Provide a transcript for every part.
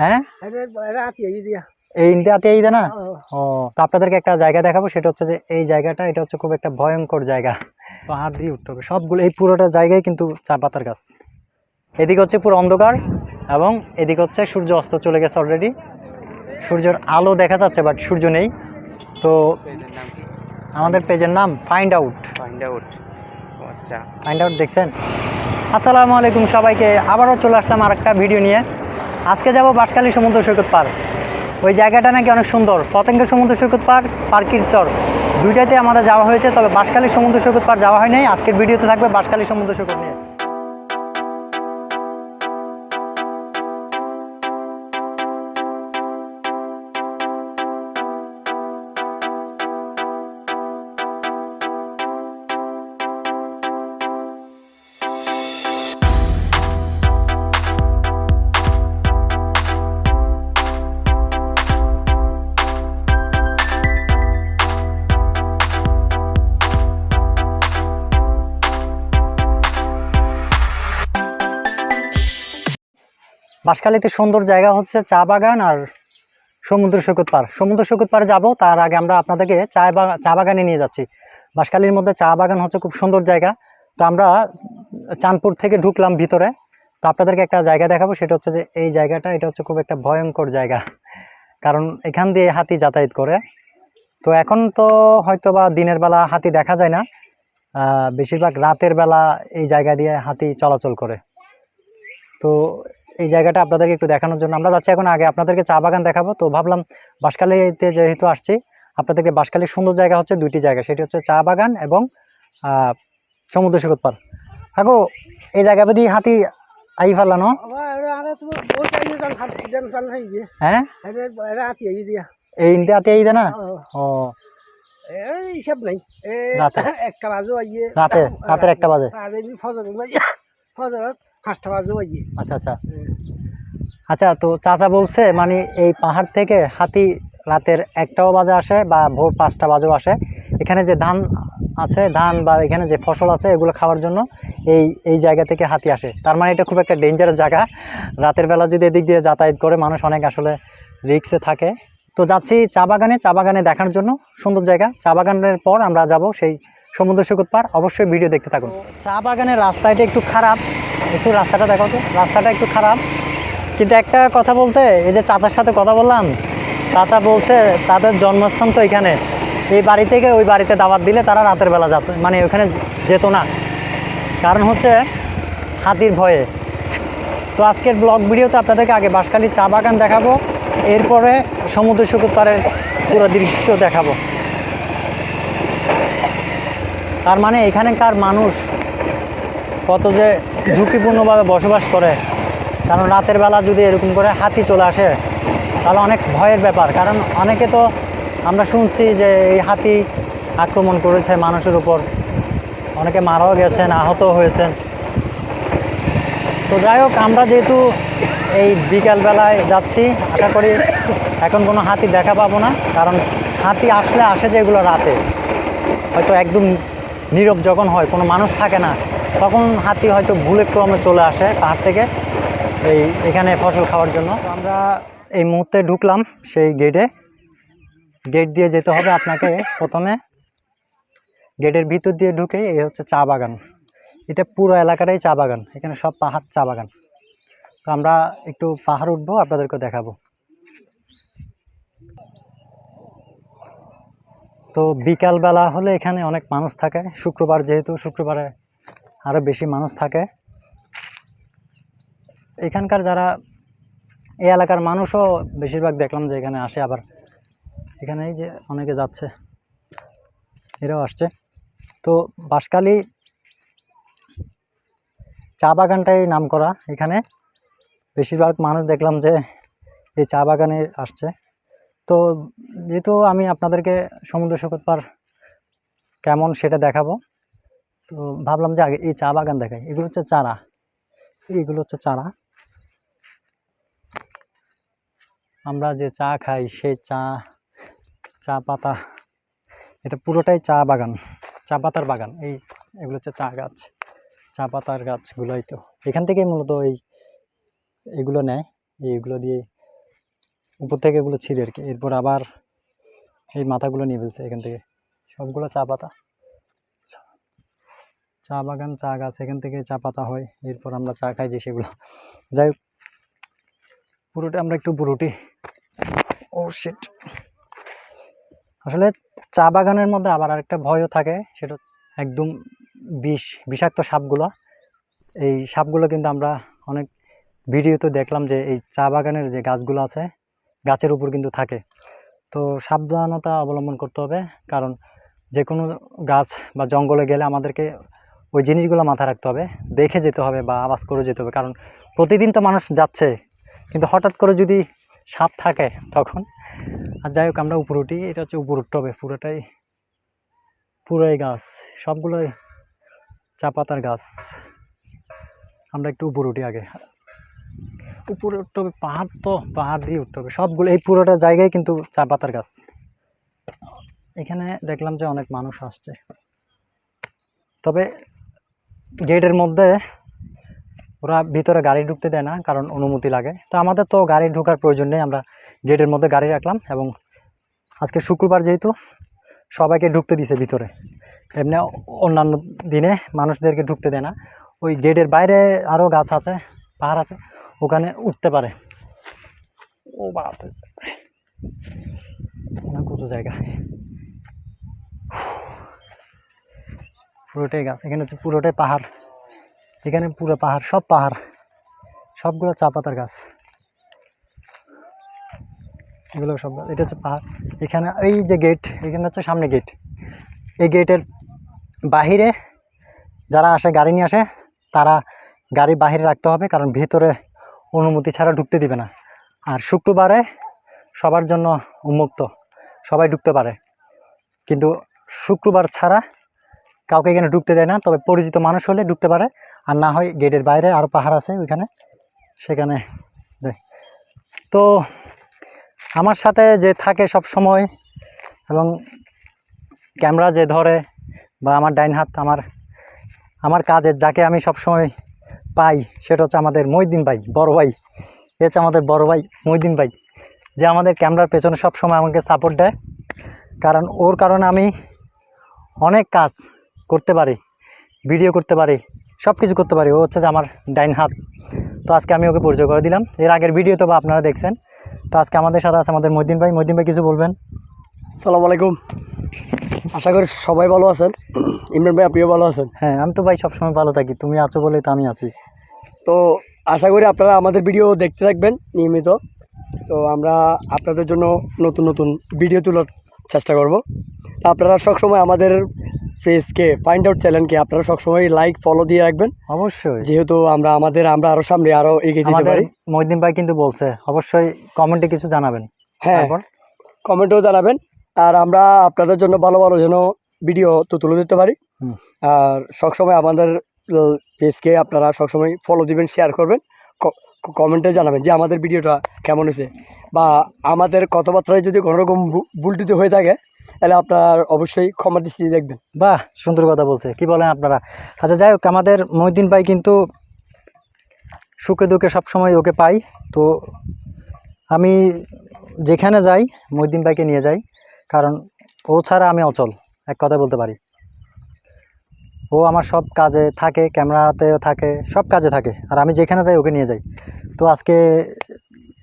হ্যাঁ? এই ইন্ডিয়াতে এই না? ও। তো আপনাদেরকে একটা জায়গা দেখাবো সেটা হচ্ছে যে এই জায়গাটা এটা হচ্ছে খুব একটা ভয়ঙ্কর জায়গা। পাহাড় দিয়ে উঠতে হবে। সবগুলো এই পুরোটা জায়গায় কিন্তু চা পাতার গাছ। এদিকে হচ্ছে পুরো অন্ধকার এবং এদিকে হচ্ছে সূর্য অস্ত চলে গেছে অলরেডি সূর্যের আলো দেখা যাচ্ছে বাট সূর্য নেই। তো আমাদের পেজের নাম ফাইন্ড আউট ফাইন্ড আউট আচ্ছা। ফাইন্ড আউট দেখছেন? আসসালামু আলাইকুম সবাইকে। আবারও চলে আসলাম আর একটা ভিডিও নিয়ে। আজকে যাব বাসকালী সমুদ্র সৈকত পার্ক ওই জায়গাটা নাকি অনেক সুন্দর। পতঙ্গ সমুদ্র সৈকত পার্ক পার্কির চর। দুইটাতে আমাদের যাওয়া হয়েছে, তবে বাঁশখালী সমুদ্র সৈকত পার্ক যাওয়া হয় নাই। আজকের ভিডিওতে থাকবে বাসকালী সমুদ্র সৈকত নিয়ে। বাঁশখালীতে সুন্দর জায়গা হচ্ছে চা বাগান আর সমুদ্র সৈকত পার। সমুদ্র সৈকত পারে যাব, তার আগে আমরা আপনাদেরকে চা বাগান চা বাগানে নিয়ে যাচ্ছি। বাঁশখালীর মধ্যে চা বাগান হচ্ছে খুব সুন্দর জায়গা। তো আমরা চাঁদপুর থেকে ঢুকলাম ভিতরে। তো আপনাদেরকে একটা জায়গা দেখাবো, সেটা হচ্ছে যে এই জায়গাটা, এটা হচ্ছে খুব একটা ভয়ঙ্কর জায়গা। কারণ এখান দিয়ে হাতি যাতায়াত করে। তো এখন তো হয়তো বা দিনের বেলা হাতি দেখা যায় না। বেশিরভাগ রাতের বেলা এই জায়গা দিয়ে হাতি চলাচল করে। তো এই জায়গাটা আপনাদেরকে একটু দেখানোর জন্য। আমরা যাচ্ছি এখন আগে আপনাদেরকে চা বাগান দেখাবো। তো ভাবলাম বাঁশখালীতে যেহেতু আসছি আপনাদেরকে বাঁশখালীর সুন্দর জায়গা হচ্ছে দুইটি জায়গা। সেটি হচ্ছে চা বাগান এবং সমুদ্র সৈকত পার। আগো এই জায়গা বেদি হাতি আই ফেলানো হ্যাঁ? এই ইন্ডিয়াতে এই না? ও। নাই। একটা বাজে রাতে রাতের একটা বাজে। ফজর ফজরত পাঁচটা বাজে আইয়ে আচ্ছা আচ্ছা। আচ্ছা তো চাচা বলছে মানে এই পাহাড় থেকে হাতি রাতের একটাও বাজে আসে বা ভোর পাঁচটা বাজেও আসে। এখানে যে ধান আছে ধান বা এখানে যে ফসল আছে এগুলো খাওয়ার জন্য এই এই জায়গা থেকে হাতি আসে। তার মানে এটা খুব একটা ডেঞ্জারাস জায়গা। রাতের বেলা যদি এদিক দিয়ে যাতায়াত করে মানুষ অনেক আসলে রিক্সে থাকে। তো যাচ্ছি চা বাগানে। চা বাগানে দেখার জন্য সুন্দর জায়গা। চা বাগানের পর আমরা যাব সেই সমুদ্র সৈকত পার। অবশ্যই ভিডিও দেখতে থাকুন। চা বাগানের রাস্তাটা একটু খারাপ। একটু রাস্তাটা দেখো তো, রাস্তাটা একটু খারাপ। কিন্তু একটা কথা বলতে, এই যে চাচার সাথে কথা বললাম, চাচা বলছে তাদের জন্মস্থান তো এখানে। এই বাড়ি থেকে ওই বাড়িতে দাওয়াত দিলে তারা রাতের বেলা যেত মানে ওখানে যেত না। কারণ হচ্ছে হাতির ভয়ে। তো আজকের ব্লগ ভিডিওতে আপনাদেরকে আগে বাঁশখালী চা বাগান দেখাবো, এরপরে সমুদ্র সৈকত পাড়ের পুরো দৃশ্য দেখাবো। তার মানে এখানকার মানুষ কত যে ঝুঁকিপূর্ণভাবে বসবাস করে, কারণ রাতের বেলা যদি এরকম করে হাতি চলে আসে, তাহলে অনেক ভয়ের ব্যাপার। কারণ অনেকে তো আমরা শুনছি যে এই হাতি আক্রমণ করেছে মানুষের উপর। অনেকে মারাও গেছেন আহত হয়েছেন। তো যাই হোক, আমরা যেহেতু এই বিকালবেলায় যাচ্ছি, আশা করি এখন কোনো হাতি দেখা পাবো না, কারণ হাতি আসলে আসে যেগুলো রাতে। হয়তো একদম নীরব যখন হয়, কোনো মানুষ থাকে না। তখন হাতি হয়তো ভুলে ক্রমে চলে আসে পাহাড় থেকে এই এখানে ফসল খাওয়ার জন্য। আমরা এই মুহূর্তে ঢুকলাম সেই গেটে গেট দিয়ে যেতে হবে আপনাকে প্রথমে। গেটের ভিতর দিয়ে ঢুকে এই হচ্ছে চা বাগান। এটা পুরো এলাকাটাই চা বাগান, এখানে সব পাহাড় চা বাগান। তো আমরা একটু পাহাড় উঠবো আপনাদেরকে দেখাবো। তো বিকালবেলা হলে এখানে অনেক মানুষ থাকে, শুক্রবার যেহেতু, শুক্রবারে আরও বেশি মানুষ থাকে। এখানকার যারা এই এলাকার মানুষও বেশিরভাগ দেখলাম যে এখানে আসে আবার। এখানে এই যে অনেকে যাচ্ছে, এরাও আসছে। তো বাঁশখালী চা বাগানটাই নাম করা এখানে। বেশিরভাগ মানুষ দেখলাম যে এই চা বাগানে আসছে। তো যেহেতু আমি আপনাদেরকে সমুদ্র সৈকত পার কেমন সেটা দেখাবো তো ভাবলাম যে আগে এই চা বাগান দেখাই। এগুলো হচ্ছে চারা। এইগুলো হচ্ছে চারা। আমরা যে চা খাই, সেই চা চা পাতা, এটা পুরোটাই চা বাগান। চা পাতার বাগান। এই এগুলো হচ্ছে চা গাছ। চা পাতার গাছগুলোই তো। এখান থেকেই মূলত এই এগুলো নেয়। এইগুলো দিয়ে উপর থেকে এগুলো ছিঁড়ে আর কি। এরপর আবার এই মাথাগুলো নিয়ে ফেলছে এখান থেকে। সবগুলো চা পাতা। চা বাগান চা গাছ এখান থেকে চা পাতা হয়। এরপর আমরা চা খাই যে সেগুলো। যাই হোক, পুরোটা আমরা একটু পুরোটি ও শিট আসলে চা বাগানের মধ্যে আবার আরেকটা ভয়ও থাকে, সেটা একদম বিষ, বিষাক্ত সাপগুলো। এই সাপগুলো কিন্তু আমরা অনেক ভিডিওতে দেখলাম যে এই চা বাগানের যে গাছগুলো আছে, গাছের উপর কিন্তু থাকে। তো সাবধানতা অবলম্বন করতে হবে, কারণ যে কোনো গাছ বা জঙ্গলে গেলে আমাদেরকে ওই জিনিসগুলো মাথায় রাখতে হবে, দেখে যেতে হবে বা আওয়াজ করে যেতে হবে। কারণ প্রতিদিন তো মানুষ যাচ্ছে, কিন্তু হঠাৎ করে যদি সাপ থাকে তখন, আর যাই হোক, আমরা উপর উঠি, এটা হচ্ছে উপর উঠতে হবে, পুরোটাই পুরোই গাছ, সবগুলোই চা পাতার গাছ। আমরা একটু উপর উঠি আগে। উপরে উঠতে হবে, পাহাড় তো, পাহাড় দিয়ে উঠতে হবে, সবগুলো, এই পুরোটা জায়গায় কিন্তু চা পাতার গাছ। এখানে দেখলাম যে অনেক মানুষ আসছে। তবে গেটের মধ্যে ওরা ভিতরে গাড়ি ঢুকতে দেয় না কারণ অনুমতি লাগে। তো আমাদের তো গাড়ি ঢোকার প্রয়োজন নেই আমরা গেটের মধ্যে গাড়ি রাখলাম এবং আজকে শুক্রবার যেহেতু সবাইকে ঢুকতে দিছে ভিতরে। এমনি অন্যান্য দিনে মানুষদেরকে ঢুকতে দেয় না। ওই গেটের বাইরে আরও গাছ আছে পাহাড় আছে ওখানে উঠতে পারে। ও বা আছে। অনেক উঁচু জায়গা। পুরোটাই গাছ। এখানে হচ্ছে পুরোটাই পাহাড়। এখানে পুরো পাহাড়, সব পাহাড়। সবগুলো চা পাতার গাছ। এগুলো সব। এটা হচ্ছে পাহাড়। এখানে এই যে গেট এখানে হচ্ছে সামনে গেট এই গেটের বাহিরে যারা আসে, গাড়ি নিয়ে আসে, তারা গাড়ি বাহিরে রাখতে হবে, কারণ ভেতরে অনুমতি ছাড়া ঢুকতে দিবে না। আর শুক্রবারে সবার জন্য উন্মুক্ত। সবাই ঢুকতে পারে। কিন্তু শুক্রবার ছাড়া কাউকে এখানে ঢুকতে দেয় না, তবে পরিচিত মানুষ হলে ঢুকতে পারে। আর না হয় গেটের বাইরে আরও পাহাড় আছে ওইখানে, সেখানে তো আমার সাথে যে থাকে সব সময় এবং ক্যামেরা যে ধরে বা আমার ডাইন হাত, আমার আমার কাজের যাকে আমি সব সময় পাই, সেটা হচ্ছে আমাদের মহিদ্দিন ভাই, বড় ভাই। এ হচ্ছে আমাদের বড় ভাই মহিদ্দিন ভাই। যে আমাদের ক্যামেরার পেছনে সব সময় আমাকে সাপোর্ট দেয়। কারণ ওর কারণে আমি অনেক কাজ করতে পারি ভিডিও করতে পারি সব কিছু করতে পারি। ও হচ্ছে যে আমার ডাইন হাত। তো আজকে আমি ওকে পরিচয় করে দিলাম। এর আগের ভিডিও তো বা আপনারা দেখছেন। তো আজকে আমাদের সাথে আছে আমাদের মহিদ্দিন ভাই। মহিদ্দিন ভাই কিছু বলবেন? সালাম আলাইকুম। আশা করি সবাই ভালো আছেন। ইমরান ভাই আপনিও ভালো আছেন? হ্যাঁ আমি তো ভাই সবসময় ভালো থাকি। তুমি আছো বলে তো আমি আছি। তো আশা করি আপনারা আমাদের ভিডিও দেখতে থাকবেন নিয়মিত। তো আমরা আপনাদের জন্য নতুন নতুন ভিডিও তোলার চেষ্টা করব। আপনারা সবসময় আমাদের ফেসকে ফাইন্ড আউট চ্যানেলকে আপনারা সবসময় লাইক ফলো দিয়ে রাখবেন। অবশ্যই। যেহেতু আমরা আমাদের আমরা আরও সামনে আরও এগিয়ে আমাদের পারি। মহিদ্দিন ভাই কিন্তু বলছে অবশ্যই কমেন্টে কিছু জানাবেন। হ্যাঁ কমেন্টেও জানাবেন। আর আমরা আপনাদের জন্য ভালো ভালো যেন ভিডিও তো তুলে দিতে পারি। আর সবসময় আমাদের পেজকে আপনারা সবসময় ফলো দিবেন শেয়ার করবেন। কমেন্টে জানাবেন যে আমাদের ভিডিওটা কেমন হয়েছে। বা আমাদের কথাবার্তায় যদি কোনো রকম ভুল টুটি হয়ে থাকে তাহলে আপনার অবশ্যই ক্ষমা দৃষ্টি দেখবেন। বাহ, সুন্দর কথা বলছে। কি বলেন আপনারা? আচ্ছা যাই হোক, আমাদের মহিদ্দিন ভাই কিন্তু সুখে দুঃখে সবসময় ওকে পাই। তো আমি যেখানে যাই মহিদ্দিন ভাইকে নিয়ে যাই। কারণ ও ছাড়া আমি অচল, এক কথা বলতে পারি। ও আমার সব কাজে থাকে, ক্যামেরাতেও থাকে, সব কাজে থাকে। আর আমি যেখানে যাই, ওকে নিয়ে যাই। তো আজকে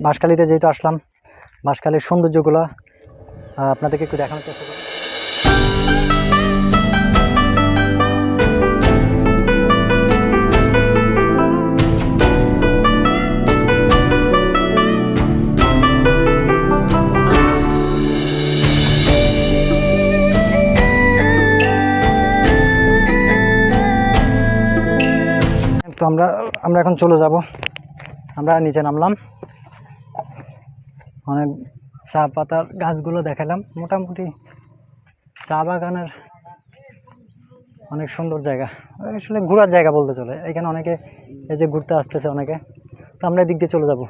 বাঁশখালীতে যেহেতু আসলাম, বাঁশখালীর সৌন্দর্যগুলো আপনাদেরকে একটু দেখানোর চেষ্টা করি তো আমরা আমরা এখন চলে যাব। আমরা নিচে নামলাম। অনেক চা পাতার গাছগুলো দেখালাম। মোটামুটি চা বাগানের অনেক সুন্দর জায়গা। আসলে ঘোরার জায়গা বলতে চলে। এখানে অনেকে এই যে ঘুরতে আসতেছে অনেকে। তো আমরা এদিক দিয়ে চলে যাব।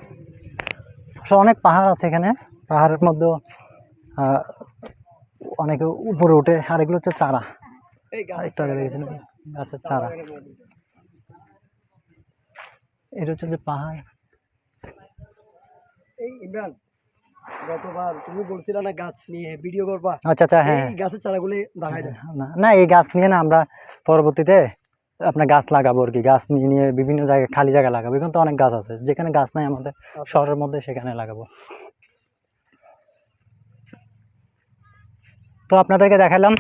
আসলে অনেক পাহাড় আছে এখানে। পাহাড়ের মধ্যেও অনেকে উপরে উঠে। আর এগুলো হচ্ছে চারা। একটু আগে দেখেছিলাম গাছের চারা। এটা হচ্ছে যে পাহাড়। এই ইমরান গতবার তুমি বলছিলে না গাছ নিয়ে ভিডিও করবা? আচ্ছা আচ্ছা হ্যাঁ। এই গাছের চারাগুলি দেখাই দেয় না এই গাছ নিয়ে না আমরা পরবর্তীতে আপনার গাছ লাগাবো আর কি। গাছ নিয়ে নিয়ে বিভিন্ন জায়গায় খালি জায়গা লাগাবো। এখন তো অনেক গাছ আছে। যেখানে গাছ নাই আমাদের শহরের মধ্যে সেখানে লাগাবো। তো আপনাদেরকে দেখালাম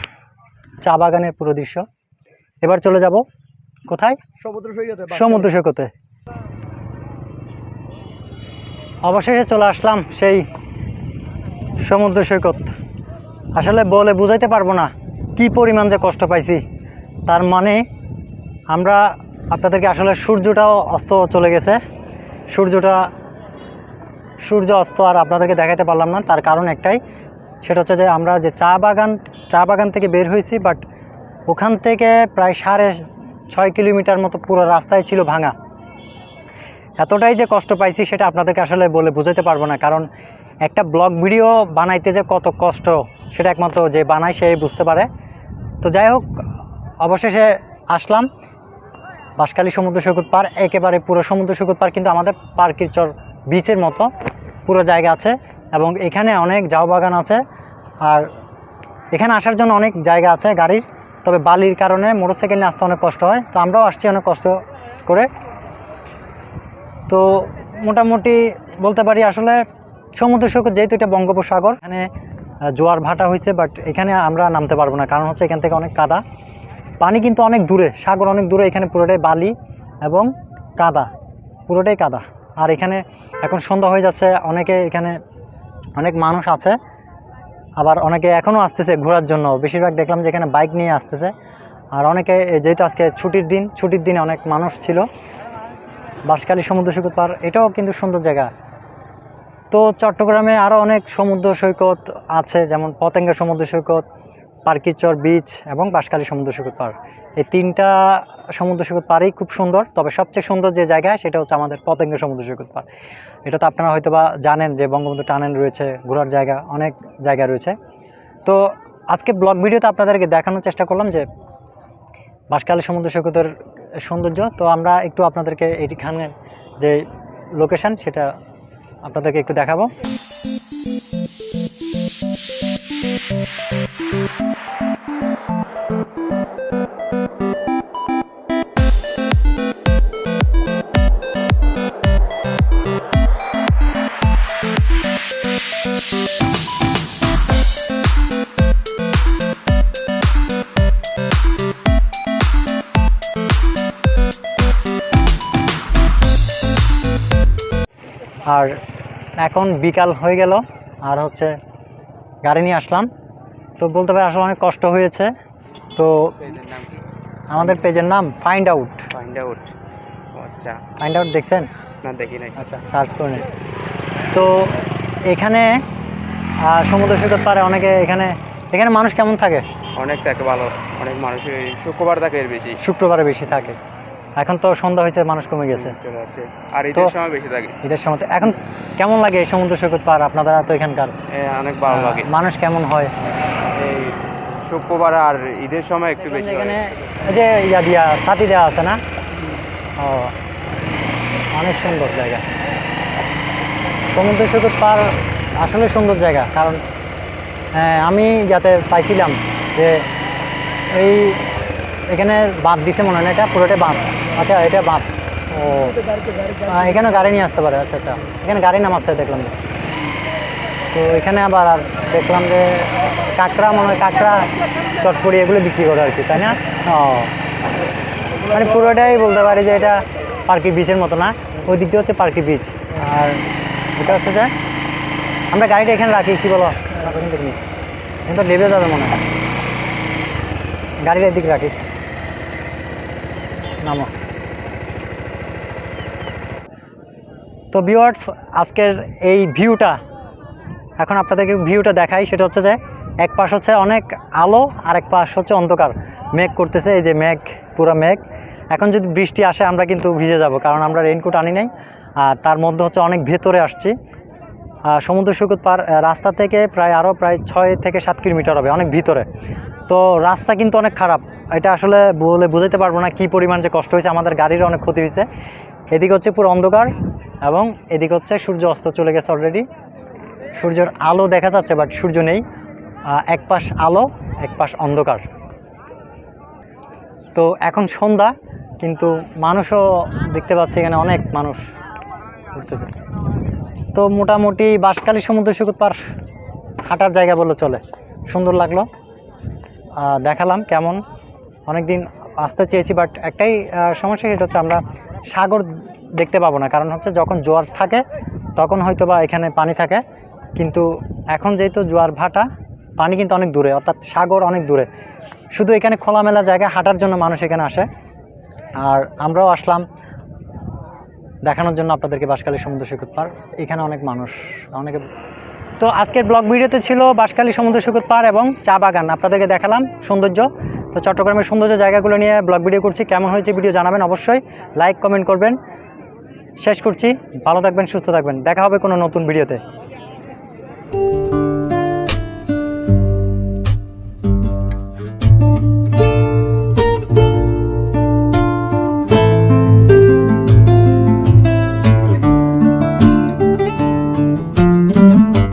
চা বাগানের পুরো দৃশ্য। এবার চলে যাব কোথায়? সমুদ্র সৈকতে সমুদ্র সৈকতে। অবশেষে চলে আসলাম সেই সমুদ্র সৈকত। আসলে বলে বুঝাইতে পারব না কি পরিমাণ যে কষ্ট পাইছি। তার মানে আমরা আপনাদেরকে আসলে সূর্যটাও অস্ত চলে গেছে। সূর্যটা, সূর্য অস্ত আর আপনাদেরকে দেখাতে পারলাম না। তার কারণ একটাই, সেটা হচ্ছে যে আমরা যে চা বাগান চা বাগান থেকে বের হয়েছি বাট ওখান থেকে প্রায় সাড়ে ছয় কিলোমিটার মতো পুরো রাস্তায় ছিল ভাঙা। এতটাই যে কষ্ট পাইছি, সেটা আপনাদেরকে আসলে বলে বোঝাতে পারব না। কারণ একটা ব্লগ ভিডিও বানাইতে যে কত কষ্ট, সেটা একমাত্র যে বানায় সে বুঝতে পারে। তো যাই হোক, অবশেষে আসলাম। বাঁশখালী সমুদ্র সৈকত পার, একেবারে পুরো সমুদ্র সৈকত পার, কিন্তু আমাদের পার্কের চর বিচের মতো পুরো জায়গা আছে এবং এখানে অনেক জাউ বাগান আছে। আর এখানে আসার জন্য অনেক জায়গা আছে গাড়ির, তবে বালির কারণে মোটরসাইকেল নিয়ে আসতে অনেক কষ্ট হয়। তো আমরাও আসছি অনেক কষ্ট করে। তো মোটামুটি বলতে পারি আসলে সমুদ্র সৈকত যেহেতু এটা বঙ্গোপসাগর, এখানে জোয়ার ভাটা হয়েছে বাট এখানে আমরা নামতে পারব না। কারণ হচ্ছে এখান থেকে অনেক কাদা। পানি কিন্তু অনেক দূরে, সাগর অনেক দূরে, এখানে পুরোটাই বালি এবং কাদা, পুরোটাই কাদা। আর এখানে এখন সন্ধ্যা হয়ে যাচ্ছে, অনেকে এখানে অনেক মানুষ আছে, আবার অনেকে এখনও আসতেছে ঘোরার জন্য। বেশিরভাগ দেখলাম যে এখানে বাইক নিয়ে আসতেছে। আর অনেকে যেহেতু আজকে ছুটির দিন, ছুটির দিনে অনেক মানুষ ছিল। বাঁশখালী সমুদ্র সৈকত পার, এটাও কিন্তু সুন্দর জায়গা। তো চট্টগ্রামে আরও অনেক সমুদ্র সৈকত আছে, যেমন পতেঙ্গা সমুদ্র সৈকত, পার্কিচর বিচ এবং বাঁশখালী সমুদ্র সৈকত পার এই তিনটা সমুদ্র সৈকত পাড়ই খুব সুন্দর, তবে সবচেয়ে সুন্দর যে জায়গা সেটা হচ্ছে আমাদের পতেঙ্গা সমুদ্র সৈকত পার এটা তো আপনারা হয়তো বা জানেন যে বঙ্গবন্ধু টানেল রয়েছে, ঘোরার জায়গা, অনেক জায়গা রয়েছে। তো আজকে ব্লগ ভিডিওতে আপনাদেরকে দেখানোর চেষ্টা করলাম যে বাঁশখালী সমুদ্র সৈকতের সৌন্দর্য। তো আমরা একটু আপনাদেরকে এইখানের যে লোকেশন সেটা আপনাদেরকে একটু দেখাবো। আর এখন বিকাল হয়ে গেল আর হচ্ছে গাড়ি নিয়ে আসলাম। তো বলতে পারি আসলে অনেক কষ্ট হয়েছে। তো আমাদের পেজের নাম ফাইন্ড আউট ফাইন্ড আউট আচ্ছা। ফাইন্ড আউট দেখছেন? না দেখি নাই। আচ্ছা চার্জ করে তো এখানে সমুদ্র সৈকত পারে অনেকে এখানে এখানে মানুষ কেমন থাকে? অনেক থাকে ভালো। অনেক মানুষ শুক্রবার থাকে এর বেশি। শুক্রবারে বেশি থাকে। এখন তো সন্ধ্যা হয়েছে মানুষ কমে গেছে। চলে যাচ্ছে। আর ঈদের সময় বেশি থাকে। ঈদের সময় তো- এখন কেমন লাগে এই সমুদ্র সৈকত পার? আপনারা তো এখানকার? অনেক ভালো লাগে। মানুষ কেমন হয়? এই শুক্রবার আর ঈদের সময় একটু বেশি এখানে এই যে ইয়া দিয়া ছাতি দেওয়া আছে না? ও অনেক সুন্দর জায়গা। সমুদ্র সৈকত পার আসলে সুন্দর জায়গা কারণ হ্যাঁ, আমি যাতে পাইছিলাম যে এই এখানে বাঁধ দিছে মনে হয় না, এটা পুরোটাই বাঁধ। আচ্ছা এটা বাঁধ। ও। এখানে গাড়ি নিয়ে আসতে পারে আচ্ছা আচ্ছা। এখানে গাড়ি নামাচ্ছে, দেখলাম। তো এখানে আবার আর দেখলাম যে কাঁকড়া, মনে হয় কাঁকড়া চটপড়ি এগুলো বিক্রি করে আর কি, তাই না? ও। মানে পুরোটাই বলতে পারি যে এটা পার্কি বিচের মতো না, ওই দিকটা হচ্ছে পার্কি বিচ। আর এটা হচ্ছে যে, আমরা গাড়িটা এখানে রাখি, কি বলো? দেখিনি থেকে নিই। এখন তো ডেবে যাবে মনে হয়। গাড়িটা এদিকে রাখি। নামো। তো ভিউয়ার্স আজকের এই ভিউটা এখন আপনাদেরকে ভিউটা দেখাই, সেটা হচ্ছে যে এক পাশ হচ্ছে অনেক আলো আর এক পাশ হচ্ছে অন্ধকার। মেঘ করতেছে, এই যে মেঘ, পুরো মেঘ। এখন যদি বৃষ্টি আসে, আমরা কিন্তু ভিজে যাব, কারণ আমরা রেইনকোট আনি নাই, আর তার মধ্যে হচ্ছে অনেক ভেতরে আসছি। সমুদ্র সৈকত পার রাস্তা থেকে প্রায় আরও প্রায় ছয় থেকে সাত কিলোমিটার হবে, অনেক ভিতরে। তো রাস্তা কিন্তু অনেক খারাপ এটা আসলে বলে বোঝাতে পারব না কী পরিমাণ যে কষ্ট হয়েছে, আমাদের গাড়িরও অনেক ক্ষতি হয়েছে। এদিকে হচ্ছে পুরো অন্ধকার এবং এদিক হচ্ছে সূর্য অস্ত চলে গেছে অলরেডি সূর্যের আলো দেখা যাচ্ছে বাট সূর্য নেই। এক পাশ আলো, এক পাশ অন্ধকার। তো এখন সন্ধ্যা, কিন্তু মানুষও দেখতে পাচ্ছি এখানে অনেক মানুষ ঘুরতেছে। তো মোটামুটি বাঁশখালী সমুদ্র সৈকত পার হাঁটার জায়গা বলে চলে। সুন্দর লাগল। দেখালাম কেমন। অনেক দিন আসতে চেয়েছি বাট একটাই সমস্যা সেটা হচ্ছে আমরা সাগর দেখতে পাবো না। কারণ হচ্ছে যখন জোয়ার থাকে, তখন হয়তো বা এখানে পানি থাকে। কিন্তু এখন যেহেতু জোয়ার ভাটা, পানি কিন্তু অনেক দূরে, অর্থাৎ সাগর অনেক দূরে। শুধু এখানে খোলামেলা জায়গায় হাঁটার জন্য মানুষ এখানে আসে। আর আমরাও আসলাম দেখানোর জন্য আপনাদেরকে বাঁশখালী সমুদ্র সৈকত পার। এখানে অনেক মানুষ, অনেকে তো আজকের ব্লগ ভিডিওতে ছিল বাঁশখালী সমুদ্র সৈকত পার এবং চা বাগান। আপনাদেরকে দেখালাম সৌন্দর্য। তো চট্টগ্রামের সৌন্দর্য জায়গাগুলো নিয়ে ব্লগ ভিডিও করছি। কেমন হয়েছে ভিডিও জানাবেন অবশ্যই। লাইক কমেন্ট করবেন। শেষ করছি। ভালো থাকবেন, সুস্থ থাকবেন। দেখা হবে কোনো নতুন ভিডিওতে